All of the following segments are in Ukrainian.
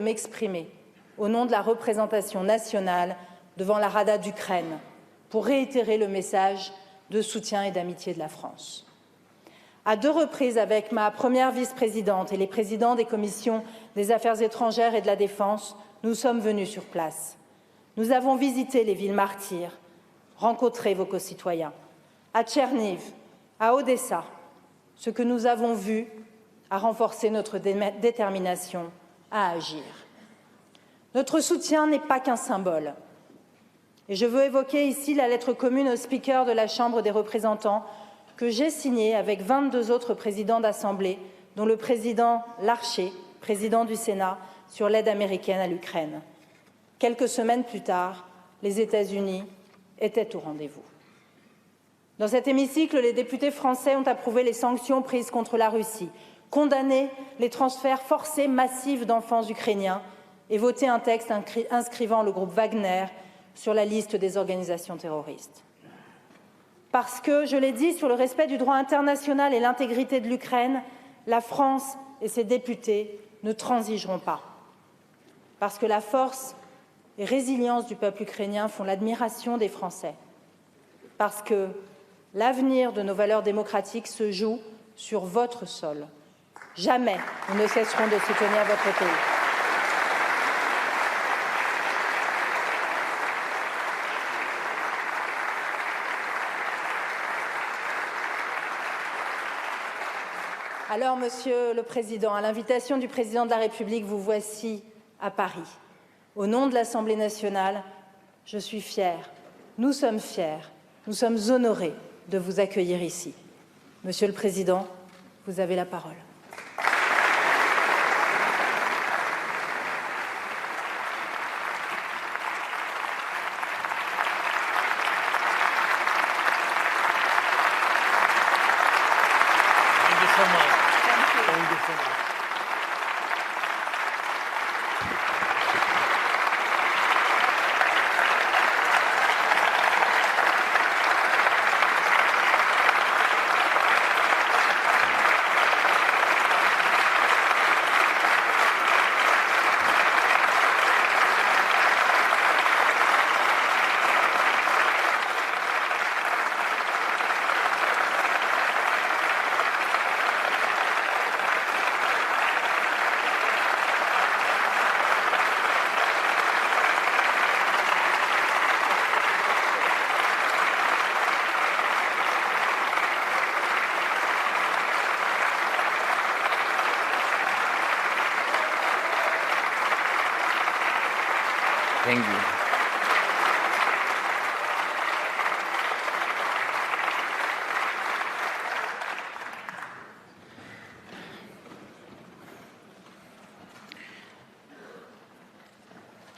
m'exprimer au nom de la représentation nationale devant la Rada d'Ukraine pour réitérer le message de soutien et d'amitié de la France. À deux reprises, avec ma première vice-présidente et les présidents des commissions des Affaires étrangères et de la Défense, nous sommes venus sur place. Nous avons visité les villes martyrs, rencontré vos concitoyens. À Tcherniv, à Odessa, ce que nous avons vu a renforcé notre détermination à agir. Notre soutien n'est pas qu'un symbole. Et je veux évoquer ici la lettre commune au speaker de la Chambre des représentants que j'ai signée avec 22 autres présidents d'Assemblée, dont le président Larcher, président du Sénat, sur l'aide américaine à l'Ukraine. Quelques semaines plus tard, les États-Unis étaient au rendez-vous. Dans cet hémicycle, les députés français ont approuvé les sanctions prises contre la Russie, condamné les transferts forcés massifs d'enfants ukrainiens et voté un texte inscrivant le groupe Wagner sur la liste des organisations terroristes. Parce que, je l'ai dit, sur le respect du droit international et l'intégrité de l'Ukraine, la France et ses députés ne transigeront pas. Parce que la force et résilience du peuple ukrainien font l'admiration des Français. Parce que l'avenir de nos valeurs démocratiques se joue sur votre sol. Jamais nous ne cesserons de soutenir votre pays. Alors, Monsieur le Président, à l'invitation du Président de la République, vous voici à Paris. Au nom de l'Assemblée nationale, je suis fière, nous sommes fiers, nous sommes honorés de vous accueillir ici. Monsieur le Président, vous avez la parole.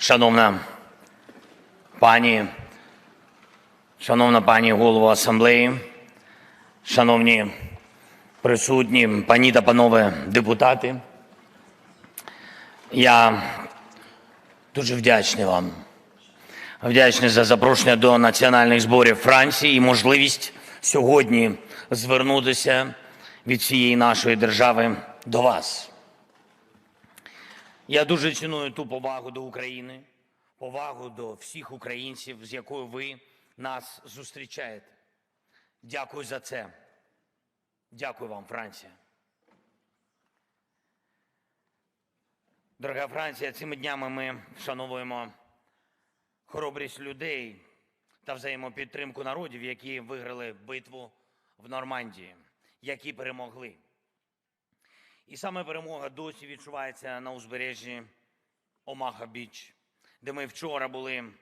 Шановна пані, шановна пані голово асамблеї, шановні присутні, пані та панове депутати, я Дуже вдячний вам. Вдячний за запрошення до національних зборів Франції і можливість сьогодні звернутися від всієї нашої держави до вас. Я дуже ціную ту повагу до України, повагу до всіх українців, з якою ви нас зустрічаєте. Дякую за це. Дякую вам, Франція. Дорога Франція, цими днями ми вшановуємо хоробрість людей та взаємопідтримку народів, які виграли битву в Нормандії, які перемогли. І саме перемога досі відчувається на узбережжі Омаха Біч, де ми вчора були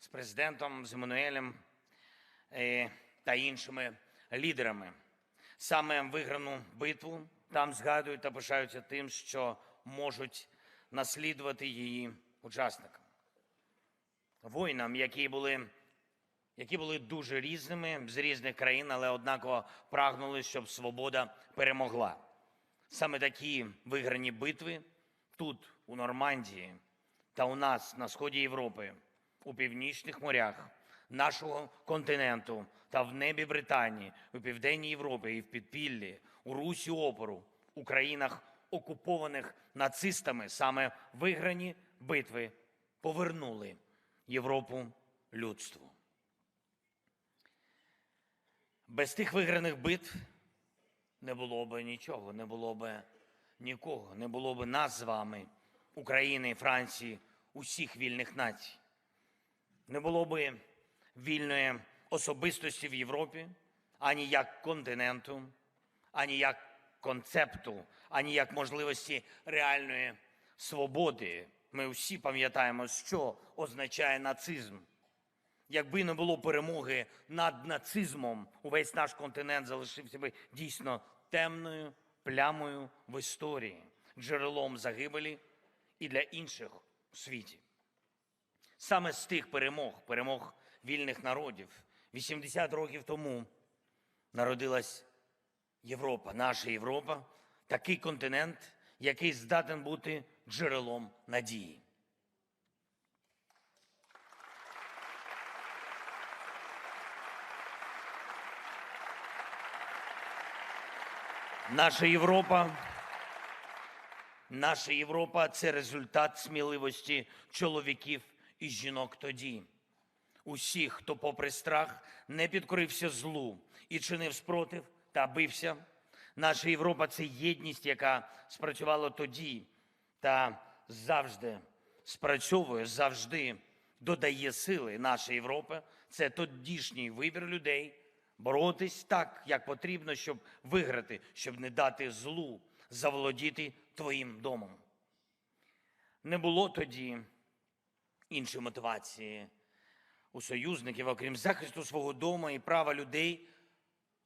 з президентом, з Еммануелем е, та іншими лідерами. Саме виграну битву там згадують та пишаються тим, що можуть наслідувати її учасникам. Воїнам, які були, які були дуже різними з різних країн, але однаково прагнули, щоб свобода перемогла. Саме такі виграні битви тут, у Нормандії, та у нас на сході Європи, у північних морях нашого континенту та в небі Британії, у південній Європі і в підпіллі, у Русі опору, у країнах окупованих нацистами, саме виграні битви повернули Європу людству. Без тих виграних битв не було б нічого, не було б нікого, не було б нас з вами, України, Франції, усіх вільних націй. Не було б вільної особистості в Європі, ані як континенту, ані як концепту, ані як можливості реальної свободи. Ми всі пам'ятаємо, що означає нацизм. Якби не було перемоги над нацизмом, увесь наш континент залишився би дійсно темною плямою в історії, джерелом загибелі і для інших у світі. Саме з тих перемог, перемог вільних народів, 80 років тому народилась Європа, наша Європа, такий континент, який здатен бути джерелом надії. Наша Європа, наша Європа це результат сміливості чоловіків і жінок тоді. Усіх, хто, попри страх, не підкорився злу і чинив спротив та бився. Наша Європа це єдність, яка спрацювала тоді та завжди спрацьовує, завжди додає сили. Наша Європа це тодішній вибір людей боротись так, як потрібно, щоб виграти, щоб не дати злу заволодіти твоїм домом. Не було тоді іншої мотивації у союзників, окрім захисту свого дому і права людей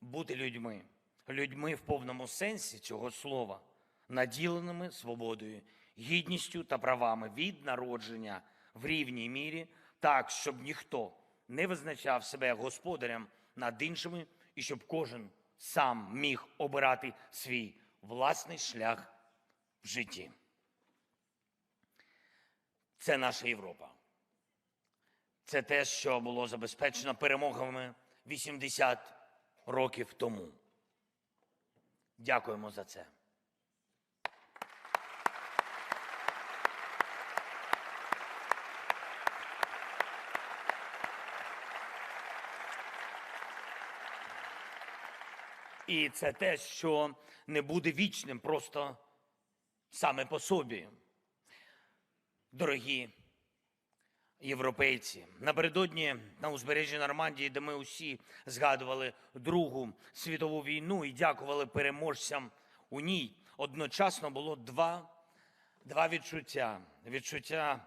бути людьми, людьми в повному сенсі цього слова, наділеними свободою, гідністю та правами від народження в рівній мірі, так, щоб ніхто не визначав себе господарем над іншими, і щоб кожен сам міг обирати свій власний шлях в житті. Це наша Європа. Це те, що було забезпечено перемогами 80 років тому. Дякуємо за це. І це те, що не буде вічним просто саме по собі. Дорогі європейці, напередодні на узбережжі Нормандії, де ми усі згадували Другу світову війну і дякували переможцям у ній, одночасно було два, два відчуття: відчуття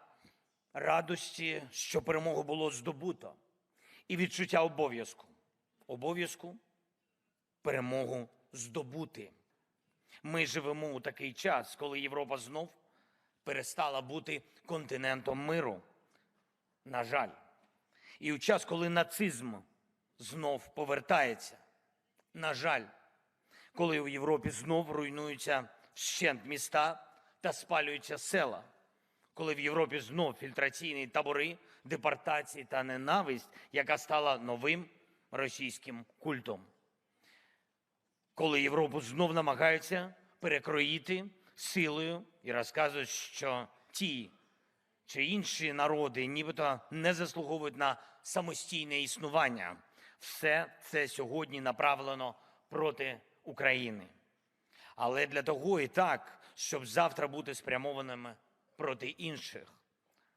радості, що перемогу було здобуто, і відчуття обов'язку. Обов'язку перемогу здобути. Ми живемо у такий час, коли Європа знов перестала бути континентом миру. На жаль. І у час, коли нацизм знов повертається. На жаль, коли у Європі знов руйнуються вщент міста та спалюються села, коли в Європі знов фільтраційні табори, депортації та ненависть, яка стала новим російським культом коли Європу знов намагаються перекроїти силою і розказують, що ті чи інші народи нібито не заслуговують на самостійне існування. Все це сьогодні направлено проти України. Але для того і так, щоб завтра бути спрямованими проти інших.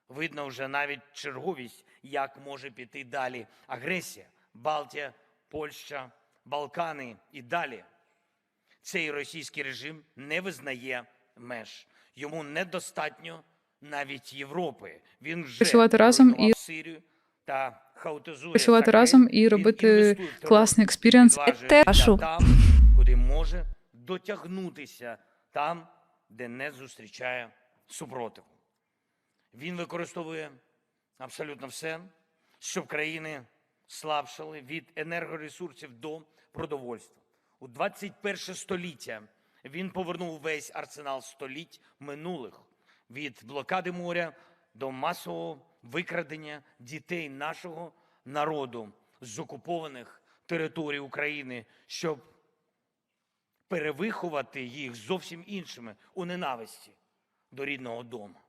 Видно вже навіть черговість, як може піти далі агресія, Балтія, Польща, Балкани і далі. Цей російський режим не визнає меж. Йому недостатньо навіть Європи. Він вже Працювати разом і- Сирію та хаотизує працювати разом і робити класний Ашу. там, куди може дотягнутися, там, де не зустрічає супротиву. Він використовує абсолютно все, щоб країни слабшали від енергоресурсів до продовольства. У 21 століття він повернув весь арсенал століть минулих від блокади моря до масового викрадення дітей нашого народу з окупованих територій України, щоб перевиховати їх зовсім іншими у ненависті до рідного дому.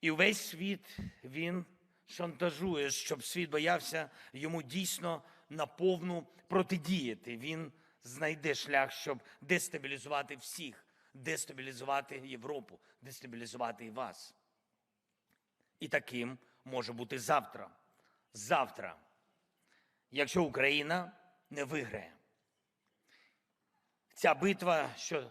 І весь світ він шантажує, щоб світ боявся йому дійсно наповну протидіяти. Він знайде шлях, щоб дестабілізувати всіх, дестабілізувати Європу, дестабілізувати і вас. І таким може бути завтра. Завтра, якщо Україна не виграє. Ця битва, що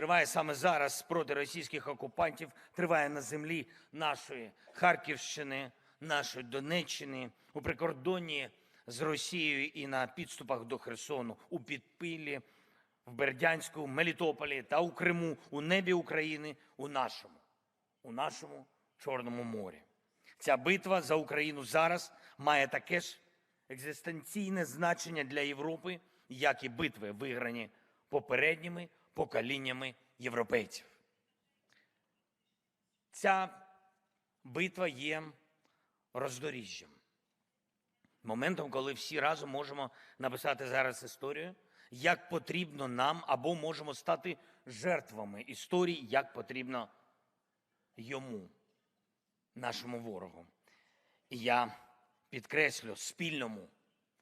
триває саме зараз проти російських окупантів, триває на землі нашої Харківщини, нашої Донеччини, у прикордонні з Росією і на підступах до Херсону, у Підпіллі, в Бердянську, Мелітополі та у Криму, у небі України, у нашому, у нашому Чорному морі. Ця битва за Україну зараз має таке ж екзистенційне значення для Європи, як і битви, виграні попередніми поколіннями європейців. Ця битва є роздоріжжям. Моментом, коли всі разом можемо написати зараз історію, як потрібно нам, або можемо стати жертвами історії, як потрібно йому, нашому ворогу. І я підкреслю спільному,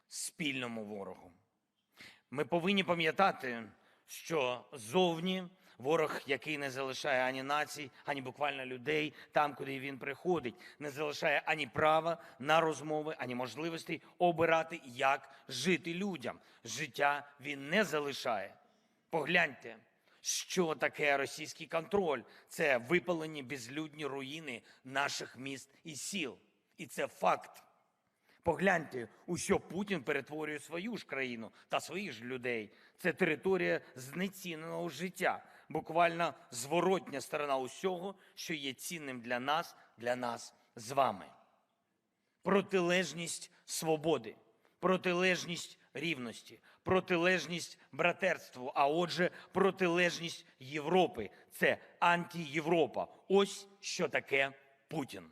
спільному ворогу. Ми повинні пам'ятати, що зовні ворог, який не залишає ані націй, ані буквально людей там, куди він приходить, не залишає ані права на розмови, ані можливості обирати, як жити людям. Життя він не залишає. Погляньте, що таке російський контроль. Це випалені безлюдні руїни наших міст і сіл. І це факт. Погляньте, у що Путін перетворює свою ж країну та своїх ж людей. Це територія знеціненого життя, буквально зворотня сторона усього, що є цінним для нас, для нас з вами. Протилежність свободи, протилежність рівності, протилежність братерству, а отже, протилежність Європи. Це антиєвропа. Ось що таке Путін.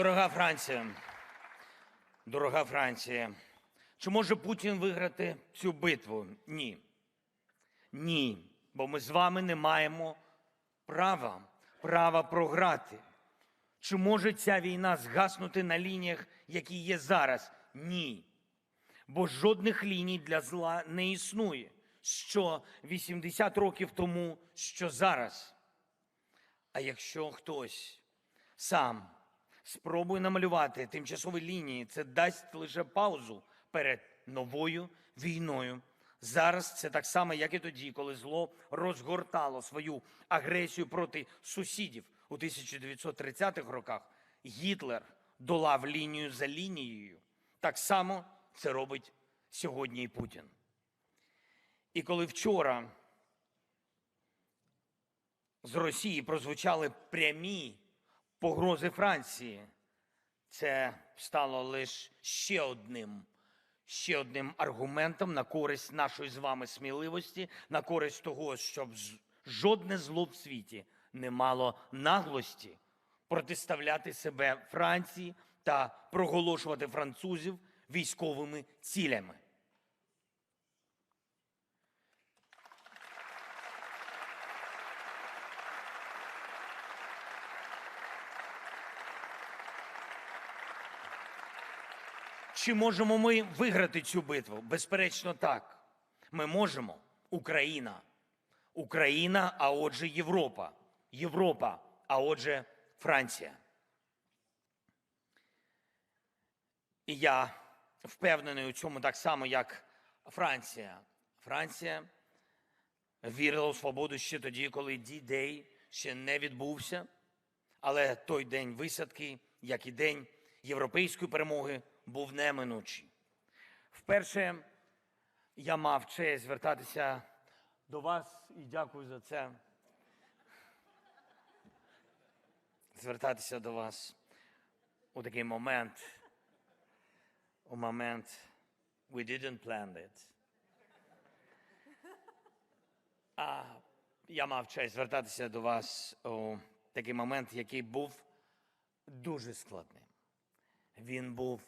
Дорога Франція, дорога Франція, чи може Путін виграти цю битву? Ні. Ні. Бо ми з вами не маємо права, права програти. Чи може ця війна згаснути на лініях, які є зараз? Ні. Бо жодних ліній для зла не існує. Що 80 років тому, що зараз. А якщо хтось сам спробує намалювати тимчасові лінії, це дасть лише паузу перед новою війною. Зараз це так само, як і тоді, коли зло розгортало свою агресію проти сусідів у 1930-х роках. Гітлер долав лінію за лінією. Так само це робить сьогодні і Путін. І коли вчора з Росії прозвучали прямі погрози Франції, це стало лише ще одним, ще одним аргументом на користь нашої з вами сміливості, на користь того, щоб жодне зло в світі не мало наглості протиставляти себе Франції та проголошувати французів військовими цілями. Чи можемо ми виграти цю битву? Безперечно, так. Ми можемо. Україна. Україна, а отже, Європа. Європа, а отже, Франція. І я впевнений у цьому так само, як Франція. Франція вірила у свободу ще тоді, коли D-Day ще не відбувся. Але той день висадки, як і день європейської перемоги, був неминучий. Вперше я мав честь звертатися до вас і дякую за це. Звертатися до вас у такий момент, у момент We didn't plan it. А я мав честь звертатися до вас у такий момент, який був дуже складним. Він був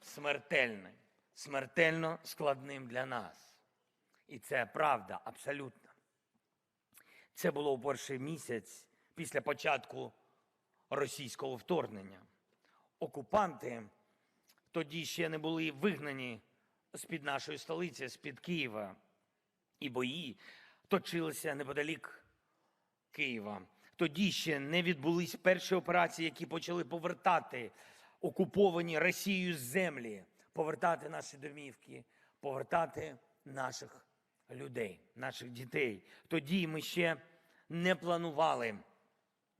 смертельним, смертельно складним для нас. І це правда абсолютно. Це було у перший місяць після початку російського вторгнення. Окупанти тоді ще не були вигнані з-під нашої столиці, з-під Києва. І бої точилися неподалік Києва. Тоді ще не відбулись перші операції, які почали повертати окуповані Росією землі, повертати наші домівки, повертати наших людей, наших дітей. Тоді ми ще не планували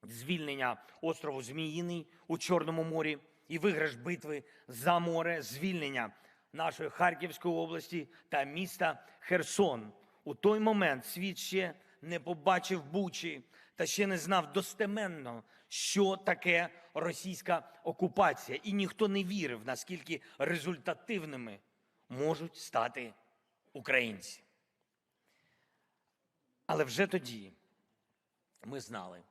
звільнення острову Зміїний у Чорному морі і виграш битви за море, звільнення нашої Харківської області та міста Херсон. У той момент світ ще не побачив Бучі та ще не знав достеменно, що таке російська окупація, і ніхто не вірив, наскільки результативними можуть стати українці. Але вже тоді ми знали,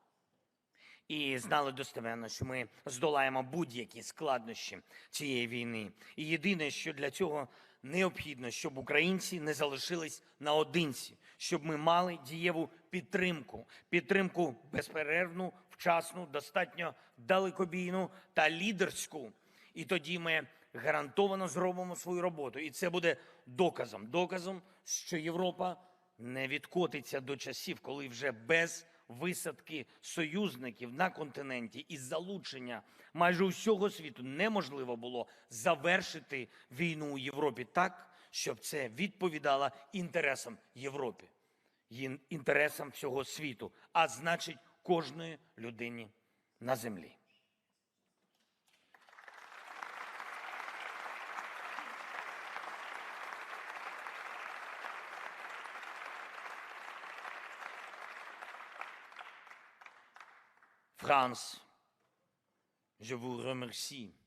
і знали достеменно, що ми здолаємо будь-які складнощі цієї війни. І єдине, що для цього необхідно, щоб українці не залишились наодинці, щоб ми мали дієву підтримку, підтримку безперервну, вчасну, достатньо далекобійну та лідерську. І тоді ми гарантовано зробимо свою роботу. І це буде доказом, доказом, що Європа не відкотиться до часів, коли вже без висадки союзників на континенті і залучення майже усього світу неможливо було завершити війну у Європі так, щоб це відповідало інтересам Європи, інтересам всього світу, а значить кожної людині на землі. Remercie.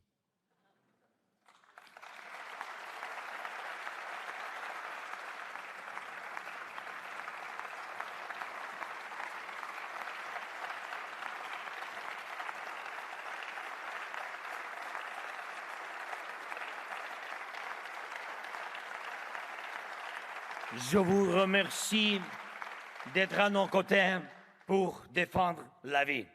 Je vous remercie d'être à nos côtés pour défendre la vie.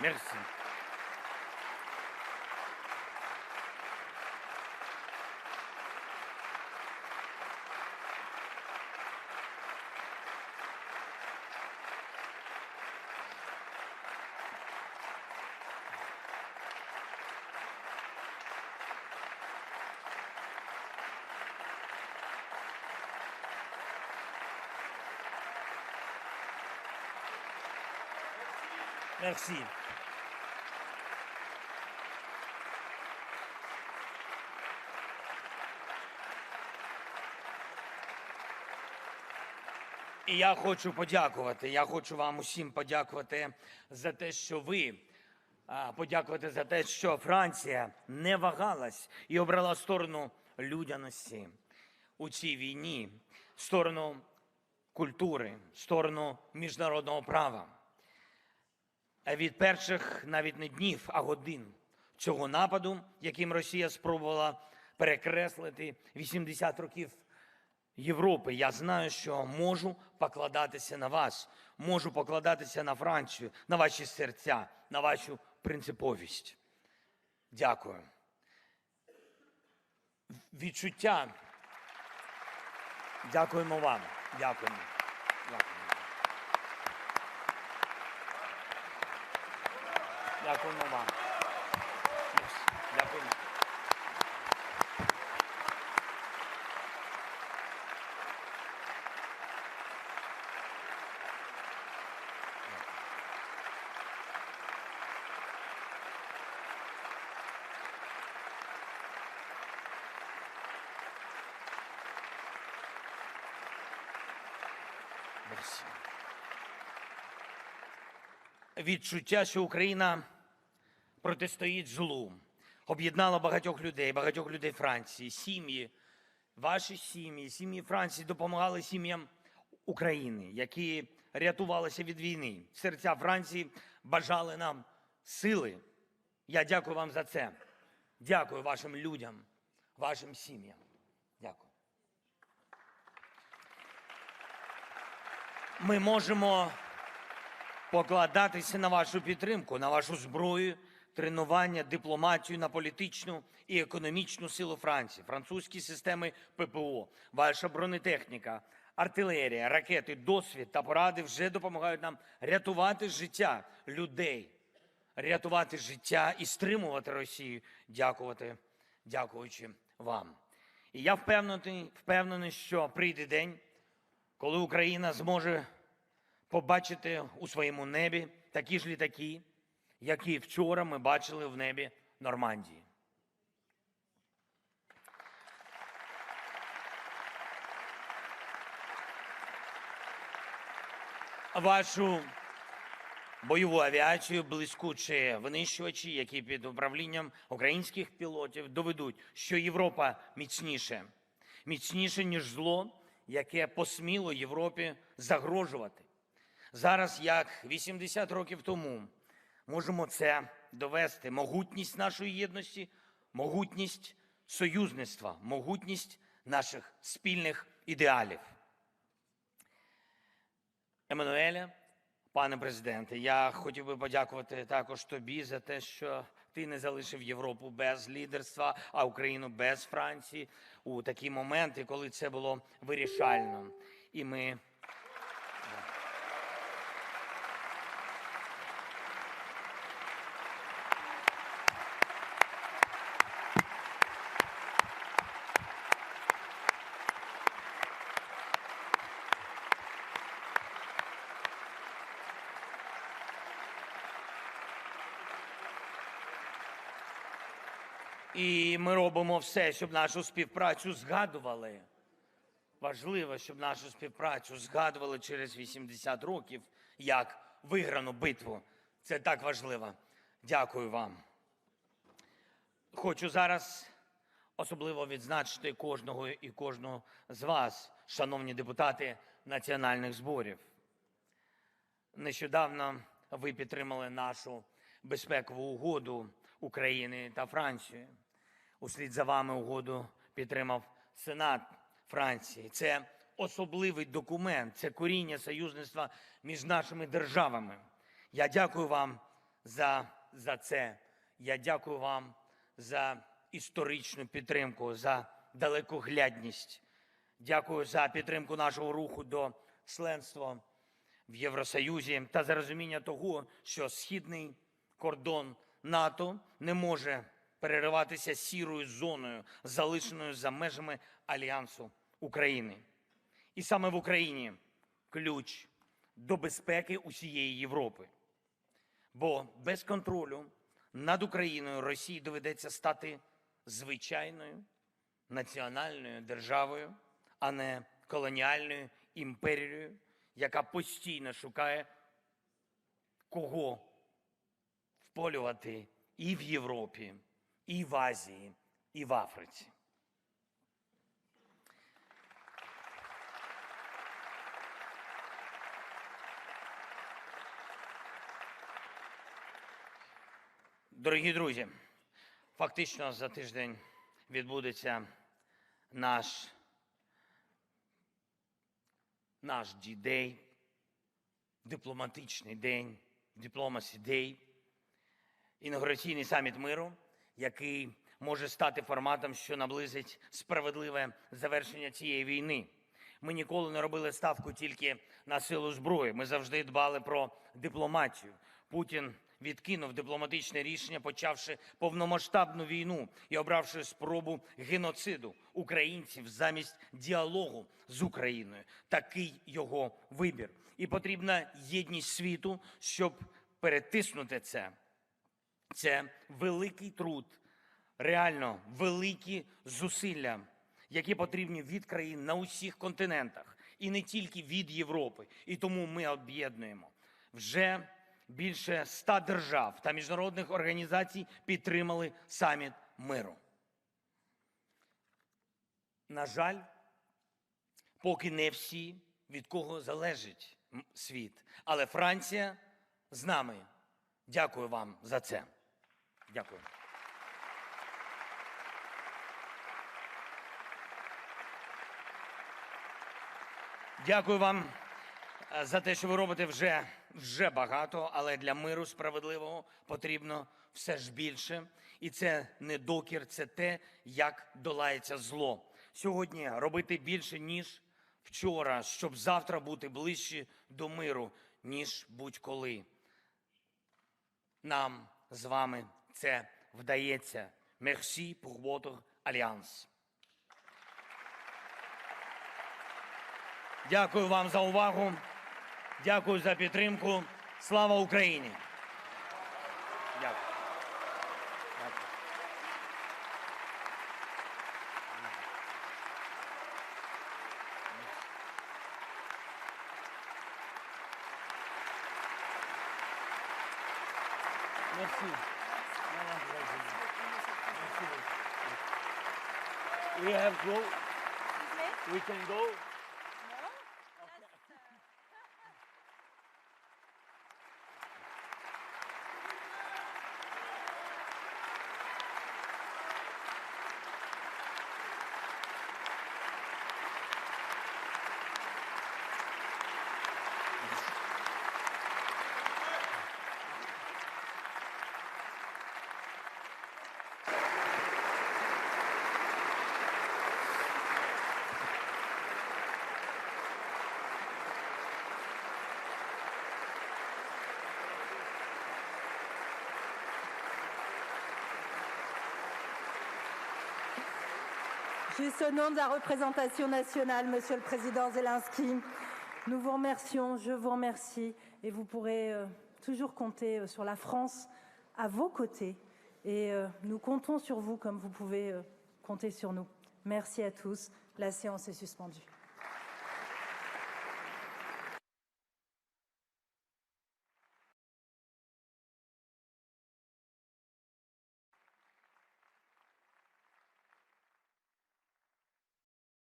Merci. Merci. І я хочу подякувати. Я хочу вам усім подякувати за те, що ви подякувати за те, що Франція не вагалась і обрала сторону людяності у цій війні, сторону культури, сторону міжнародного права. Від перших навіть не днів, а годин цього нападу, яким Росія спробувала перекреслити 80 років Європи. Я знаю, що можу покладатися на вас, можу покладатися на Францію, на ваші серця, на вашу принциповість. Дякую. Відчуття. Дякуємо вам. Дякуємо. Дякуємо. Дякуємо вам. Дякуємо. Відчуття, що Україна протистоїть злу, об'єднала багатьох людей, багатьох людей Франції, сім'ї, ваші сім'ї, сім'ї Франції допомагали сім'ям України, які рятувалися від війни. Серця Франції бажали нам сили. Я дякую вам за це. Дякую вашим людям, вашим сім'ям. Дякую. Ми можемо покладатися на вашу підтримку, на вашу зброю, тренування, дипломатію, на політичну і економічну силу Франції, французькі системи ППО, ваша бронетехніка, артилерія, ракети, досвід та поради вже допомагають нам рятувати життя людей, рятувати життя і стримувати Росію. Дякувати, дякуючи вам. І я впевнений, впевнений, що прийде день, коли Україна зможе побачити у своєму небі такі ж літаки, які вчора ми бачили в небі Нормандії. Вашу бойову авіацію, блискучі винищувачі, які під управлінням українських пілотів доведуть, що Європа міцніше, міцніше, ніж зло, яке посміло Європі загрожувати. Зараз, як 80 років тому, можемо це довести. Могутність нашої єдності, могутність союзництва, могутність наших спільних ідеалів. Еммануеля, пане президенте, я хотів би подякувати також тобі за те, що ти не залишив Європу без лідерства, а Україну без Франції у такі моменти, коли це було вирішально. І ми І ми робимо все, щоб нашу співпрацю згадували. Важливо, щоб нашу співпрацю згадували через 80 років як виграну битву. Це так важливо. Дякую вам. Хочу зараз особливо відзначити кожного і кожну з вас, шановні депутати національних зборів. Нещодавно ви підтримали нашу безпекову угоду України та Франції. Услід за вами угоду підтримав Сенат Франції. Це особливий документ, це коріння союзництва між нашими державами. Я дякую вам за, за це. Я дякую вам за історичну підтримку, за далекоглядність. Дякую за підтримку нашого руху до членства в Євросоюзі та за розуміння того, що східний кордон НАТО не може перериватися сірою зоною, залишеною за межами Альянсу України. І саме в Україні ключ до безпеки усієї Європи. Бо без контролю над Україною Росії доведеться стати звичайною національною державою, а не колоніальною імперією, яка постійно шукає кого вполювати і в Європі, і в Азії, і в Африці. Дорогі друзі, фактично за тиждень відбудеться наш, наш дідей, дипломатичний день, Diplomacy Day, інаугураційний саміт миру, який може стати форматом, що наблизить справедливе завершення цієї війни. Ми ніколи не робили ставку тільки на силу зброї. Ми завжди дбали про дипломатію. Путін відкинув дипломатичне рішення, почавши повномасштабну війну і обравши спробу геноциду українців замість діалогу з Україною. Такий його вибір. І потрібна єдність світу, щоб перетиснути це. Це великий труд, реально великі зусилля, які потрібні від країн на усіх континентах, і не тільки від Європи. І тому ми об'єднуємо вже більше ста держав та міжнародних організацій підтримали саміт миру. На жаль, поки не всі, від кого залежить світ. Але Франція з нами. Дякую вам за це. Дякую. Дякую вам е, за те, що ви робите вже, вже багато, але для миру справедливого потрібно все ж більше. І це не докір, це те, як долається зло. Сьогодні робити більше, ніж вчора, щоб завтра бути ближче до миру, ніж будь-коли. Нам з вами це вдається. Merci pour alliance. Дякую вам за увагу. Дякую за підтримку. Слава Україні! We can go. Juste au nom de la représentation nationale, Monsieur le Président Zelensky, nous vous remercions, je vous remercie et vous pourrez euh, toujours compter euh, sur la France à vos côtés et euh, nous comptons sur vous comme vous pouvez compter sur nous. Merci à tous. La séance est suspendue.